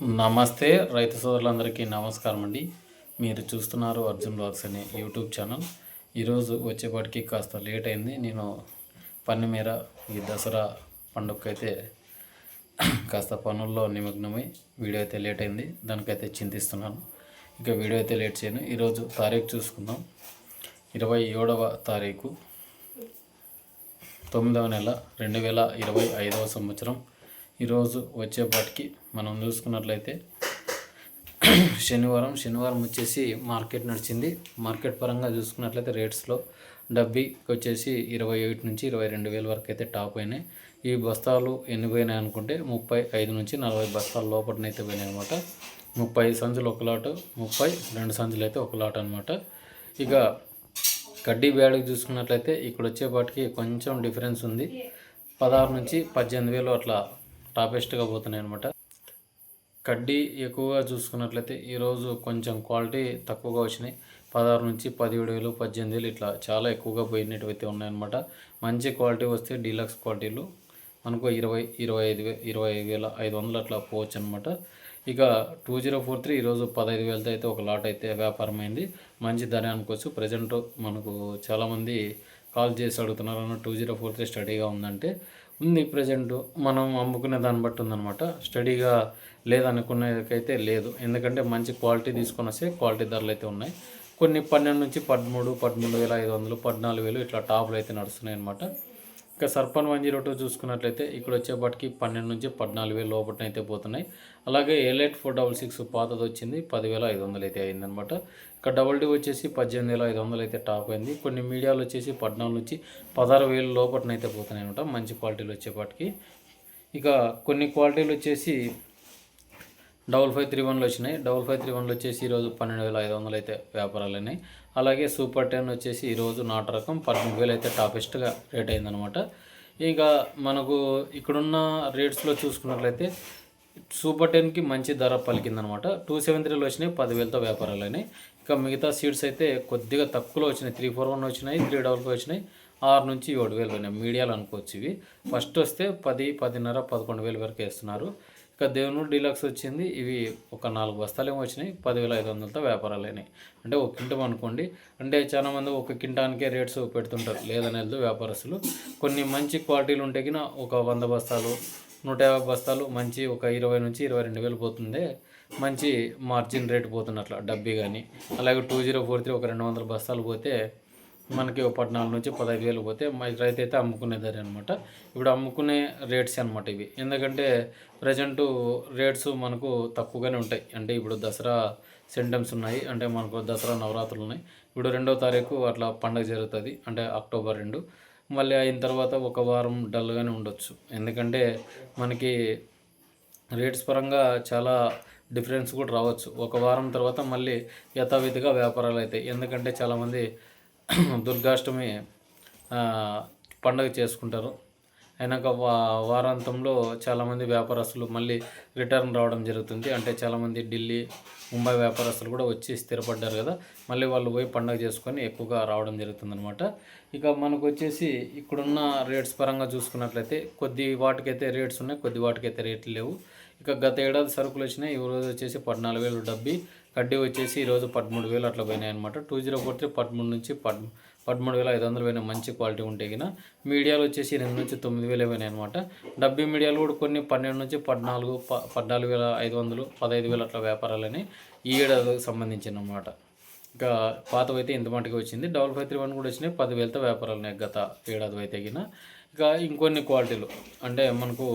నమస్తే రైతు సోదరులందరికీ నమస్కారం అండి మీరు చూస్తున్నారు అర్జున్ బ్లాగ్స్ అనే యూట్యూబ్ ఛానల్. ఈరోజు వచ్చేపాటికి కాస్త లేట్ అయింది. నేను పని మేర ఈ దసరా పండుగకైతే కాస్త పనుల్లో నిమగ్నమై వీడియో అయితే లేట్ అయింది. దానికైతే చింతిస్తున్నాను. ఇక వీడియో అయితే లేట్ చేయను. ఈరోజు తారీఖు చూసుకుందాం. ఇరవై ఏడవ తారీఖు తొమ్మిదవ నెల రెండు వేల ఇరవై ఐదవ సంవత్సరం. ఈరోజు వచ్చేపాటికి మనం చూసుకున్నట్లయితే శనివారం శనివారం వచ్చేసి మార్కెట్ నడిచింది. మార్కెట్ పరంగా చూసుకున్నట్లయితే రేట్స్లో డబ్బీకి వచ్చేసి ఇరవై ఒకటి నుంచి ఇరవై రెండు వేల వరకు అయితే టాప్ అయినాయి. ఈ బస్తాలు ఎన్ని పోయినాయి అనుకుంటే ముప్పై ఐదు నుంచి నలభై బస్తాల లోపలనైతే పోయినాయి అనమాట ముప్పై సంచులు ఒక లాటు ముప్పై రెండు సంచులు అయితే ఒక లాట్ అనమాట ఇక కడ్డీ బ్యాడ్కి చూసుకున్నట్లయితే ఇక్కడ వచ్చేపాటికి కొంచెం డిఫరెన్స్ ఉంది. పదహారు నుంచి పద్దెనిమిది వేలు అట్లా టాపెస్ట్గా పోతున్నాయి అనమాట కడ్డీ ఎక్కువగా చూసుకున్నట్లయితే ఈరోజు కొంచెం క్వాలిటీ తక్కువగా వచ్చినాయి. పదహారు నుంచి పదిహేడు వేలు పద్దెనిమిది వేలు ఇట్లా చాలా ఎక్కువగా పోయినట్టువైతే ఉన్నాయన్నమాట. మంచి క్వాలిటీ వస్తే డీలక్స్ క్వాలిటీలు మనకు ఇరవై ఇరవై ఐదు వే ఇరవై ఐదు వేల ఐదు వందలు అట్లా పోవచ్చు అనమాట ఇక టూ జీరో ఫోర్ త్రీ ఈరోజు పదహైదు వేలతో అయితే ఒక లాట్ అయితే వ్యాపారం అయింది మంచి ధర అనుకోవచ్చు. ప్రజెంట్ మనకు చాలామంది కాల్ చేసి అడుగుతున్నారు అన్న టూ జీరో ఫోర్ త్రీ స్టడీగా ఉందంటే ఉంది ప్రజెంట్. మనం అమ్ముకునే దాన్ని బట్టి ఉందన్నమాట. స్టడీగా లేదనుకునేకైతే లేదు. ఎందుకంటే మంచి క్వాలిటీ తీసుకొని వస్తే క్వాలిటీ ధరలు అయితే ఉన్నాయి. కొన్ని పన్నెండు నుంచి పదమూడు పదమూడు వేల ఐదు వందలు పద్నాలుగు వేలు ఇట్లా టాప్లు అయితే నడుస్తున్నాయి అనమాట ఇక సర్పన్ వన్ జీరో టూ చూసుకున్నట్లయితే ఇక్కడ వచ్చేపటికి పన్నెండు నుంచి పద్నాలుగు వేలు లోపల అయితే పోతున్నాయి. అలాగే ఎయిట్ ఫోర్ డబల్ సిక్స్ పాతది వచ్చింది పదివేల ఐదు వందలు అయితే అయిందనమాట ఇక్కడ డబల్ టీ వచ్చేసి పద్దెనిమిది వేల ఐదు వందలు అయితే టాప్ అయింది. కొన్ని మీడియాలు వచ్చేసి పద్నాలుగు నుంచి పదహారు వేలు లోపల అయితే పోతున్నాయి అనమాట మంచి క్వాలిటీలు వచ్చేపాటికి. ఇక కొన్ని క్వాలిటీలు వచ్చేసి డబల్ ఫైవ్ త్రీ వన్లు వచ్చినాయి. డబల్ ఫైవ్ త్రీ వన్లు వచ్చేసి ఈరోజు పన్నెండు వేల ఐదు వందలు అయితే వ్యాపారాలు అయినాయి. అలాగే సూపర్ టెన్ వచ్చేసి ఈరోజు నాటు రకం పన్నెండు వేలు అయితే టాపెస్ట్గా రేట్ అయిందనమాట ఇక మనకు ఇక్కడున్న రేట్స్లో చూసుకున్నట్లయితే సూపర్ టెన్కి మంచి ధర పలికిందనమాట టూ సెవెన్ త్రీలో వచ్చినాయి పదివేలతో వ్యాపారాలు అయినాయి. ఇక మిగతా సీట్స్ అయితే కొద్దిగా తక్కువలో వచ్చినాయి త్రీ ఫోర్ వన్ వచ్చినాయి త్రీ డబల్కి వచ్చినాయి ఆరు నుంచి ఏడు వేలు పోయినాయి మీడియాలు అనుకోవచ్చు ఇవి. ఫస్ట్ వస్తే పది పదిన్నర పదకొండు వేలు వరకు వేస్తున్నారు. ఇక దేవునూరు డీలక్స్ వచ్చింది. ఇవి ఒక నాలుగు బస్తాలు ఏమో వచ్చినాయి. పదివేల ఐదు వందలతో వ్యాపారాలు అయినాయి. అంటే ఒక కింటం అనుకోండి. అంటే చాలా మంది ఒక కింటానికే రేట్స్ పెడుతుంటారు. లేదనేది వ్యాపారస్తులు. కొన్ని మంచి క్వాలిటీలు ఉంటే ఒక వంద బస్తాలు నూట యాభై బస్తాలు మంచి ఒక ఇరవై నుంచి ఇరవై రెండు వేలు పోతుంది. మంచి మార్జిన్ రేట్ పోతున్నట్ల డబ్బీ కానీ అలాగే టూ జీరో ఫోర్ త్రీ ఒక రెండు వందల బస్తాలు పోతే మనకి పద్నాలుగు నుంచి పదహైదు వేలు పోతే మా రైతు అయితే అమ్ముకునే ధర అనమాట ఇప్పుడు అమ్ముకునే రేట్స్ అనమాట ఇవి. ఎందుకంటే ప్రజెంట్ రేట్స్ మనకు తక్కువగానే ఉంటాయి. అంటే ఇప్పుడు దసరా సెంటమ్స్ ఉన్నాయి. అంటే మనకు దసరా నవరాత్రులు ఉన్నాయి. ఇప్పుడు రెండో తారీఖు అట్లా పండగ జరుగుతుంది. అంటే అక్టోబర్ రెండు. మళ్ళీ అయిన తర్వాత ఒక వారం డల్గానే ఉండొచ్చు. ఎందుకంటే మనకి రేట్స్ పరంగా చాలా డిఫరెన్స్ కూడా రావచ్చు. ఒక వారం తర్వాత మళ్ళీ యథావిధిగా వ్యాపారాలు అవుతాయి. ఎందుకంటే చాలామంది దుర్గాష్టమి పండగ చేసుకుంటారు. అయినాక వా వారాంతంలో చాలామంది వ్యాపారస్తులు మళ్ళీ రిటర్న్ రావడం జరుగుతుంది. అంటే చాలామంది ఢిల్లీ ముంబై వ్యాపారస్తులు కూడా వచ్చి స్థిరపడ్డారు కదా. మళ్ళీ వాళ్ళు పోయి పండగ చేసుకొని ఎక్కువగా రావడం జరుగుతుందనమాట ఇక మనకు వచ్చేసి ఇక్కడున్న రేట్స్ పరంగా చూసుకున్నట్లయితే కొద్ది వాటికైతే రేట్స్ ఉన్నాయి కొద్ది వాటికైతే రేట్లు లేవు. ఇక గత ఏడాది సరుకులు వచ్చినాయి. ఈ రోజు వచ్చేసి పద్నాలుగు వేలు డబ్బి కడ్డీ వచ్చేసి ఈరోజు పదమూడు వేలు అట్లా పోయినాయి అనమాట టూ జీరో ఫోర్ త్రీ పదమూడు నుంచి పద్ పదమూడు వేల ఐదు వందలు పోయిన మంచి క్వాలిటీ ఉంటే కినా మీడియాలు వచ్చేసి ఎనిమిది నుంచి తొమ్మిది వేలు పోయినాయి అనమాట డబ్బీ మీడియాలు కూడా కొన్ని పన్నెండు నుంచి పద్నాలుగు ప పద్నాలుగు వేల ఐదు వందలు పదహైదు వేలు అట్లా వ్యాపారాలని ఈ ఏడాదికి సంబంధించిన అనమాట ఇంకా పాతవైతే ఇంత మటుకు వచ్చింది. డబల్ ఫైవ్ త్రీ వన్ కూడా వచ్చినాయి. పదివేలతో వ్యాపారాలు ఉన్నాయి గత ఏడాది అయితే ఇంకా ఇక ఇంకొన్ని క్వాలిటీలు. అంటే మనకు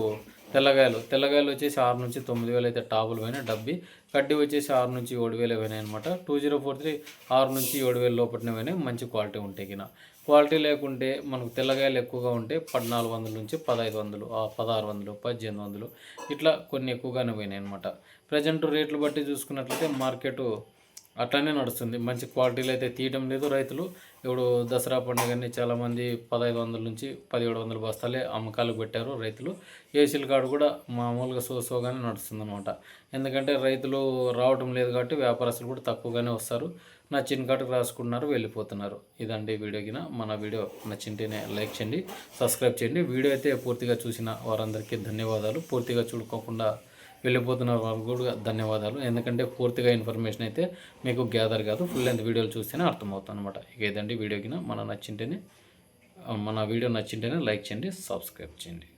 తెల్లగాయలు. తెల్లగాయలు వచ్చేసి ఆరు నుంచి తొమ్మిది వేలు అయితే టాపులు పోయినాయి. డబ్బి కడ్డీ వచ్చేసి ఆరు నుంచి ఏడు వేలు పోయినాయి అనమాట టూ జీరో ఫోర్ త్రీ ఆరు నుంచి ఏడు వేలు లోపలనే పోయినాయి. మంచి క్వాలిటీ ఉంటాయి కినా క్వాలిటీ లేకుంటే మనకు తెల్లగాయలు ఎక్కువగా ఉంటే పద్నాలుగు వందల నుంచి పదహైదు వందలు పదహారు వందలు పద్దెనిమిది వందలు ఇట్లా కొన్ని ఎక్కువగానే పోయినాయి అనమాట ప్రజెంట్ రేట్లు బట్టి చూసుకున్నట్లయితే మార్కెట్ అట్లానే నడుస్తుంది. మంచి క్వాలిటీలు అయితే తీయడం లేదు రైతులు. ఇప్పుడు దసరా పండుగని చాలామంది పదహైదు వందల నుంచి పదిహేడు వందల బస్తాలే అమ్మకాలు పెట్టారు రైతులు. ఏసీల కాడు కూడా మామూలుగా సో సోగానే నడుస్తుంది అనమాట ఎందుకంటే రైతులు రావడం లేదు కాబట్టి వ్యాపారస్తులు కూడా తక్కువగానే వస్తారు. నచ్చిన కాటుకు రాసుకుంటున్నారు వెళ్ళిపోతున్నారు. ఇదండి వీడియోకిన మన వీడియో నచ్చింటేనే లైక్ చేయండి సబ్స్క్రైబ్ చేయండి. వీడియో అయితే పూర్తిగా చూసిన వారందరికీ ధన్యవాదాలు. పూర్తిగా చూడుకోకుండా వెళ్ళిపోతున్నారు వారికి కూడా ధన్యవాదాలు. ఎందుకంటే పూర్తిగా ఇన్ఫర్మేషన్ అయితే మీకు గ్యాదర్ కాదు. ఫుల్ లెంత్ వీడియోలు చూస్తేనే అర్థమవుతుంది అనమాట ఇక ఏదండి వీడియోకి మన నచ్చింటేనే మన వీడియో నచ్చింటేనే లైక్ చేయండి సబ్స్క్రైబ్ చేయండి.